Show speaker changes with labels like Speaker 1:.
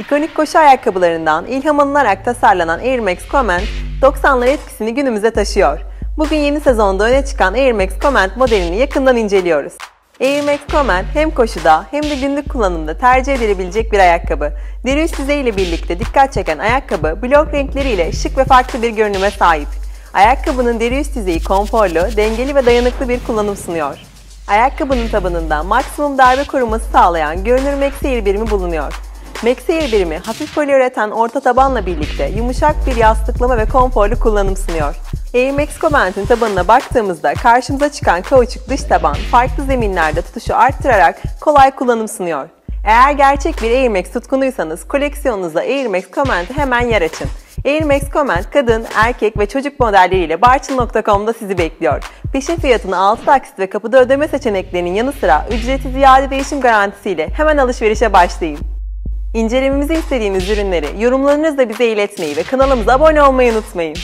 Speaker 1: İkonik koşu ayakkabılarından ilham alınarak tasarlanan Air Max Comment, 90'lar etkisini günümüze taşıyor. Bugün yeni sezonda öne çıkan Air Max Comment modelini yakından inceliyoruz. Air Max Comment hem koşuda hem de günlük kullanımda tercih edilebilecek bir ayakkabı. Deri üst ile birlikte dikkat çeken ayakkabı blok renkleriyle şık ve farklı bir görünüme sahip. Ayakkabının deri üst yüzeyi konforlu, dengeli ve dayanıklı bir kullanım sunuyor. Ayakkabının tabanında maksimum darbe koruması sağlayan görünür MagSair birimi bulunuyor. MagSair birimi hafif poliüreten orta tabanla birlikte yumuşak bir yastıklama ve konforlu kullanım sunuyor. Air Max Comment'in tabanına baktığımızda karşımıza çıkan kauçuk dış taban farklı zeminlerde tutuşu arttırarak kolay kullanım sunuyor. Eğer gerçek bir Air Max tutkunuysanız koleksiyonunuza Air Max Comment'i hemen yer açın. Air Max Comment kadın, erkek ve çocuk modelleriyle Barçın.com'da sizi bekliyor. Peşin fiyatını 6 taksit ve kapıda ödeme seçeneklerinin yanı sıra ücretsiz iade değişim garantisiyle hemen alışverişe başlayın. İncelememizi istediğiniz ürünleri yorumlarınızla bize iletmeyi ve kanalımıza abone olmayı unutmayın.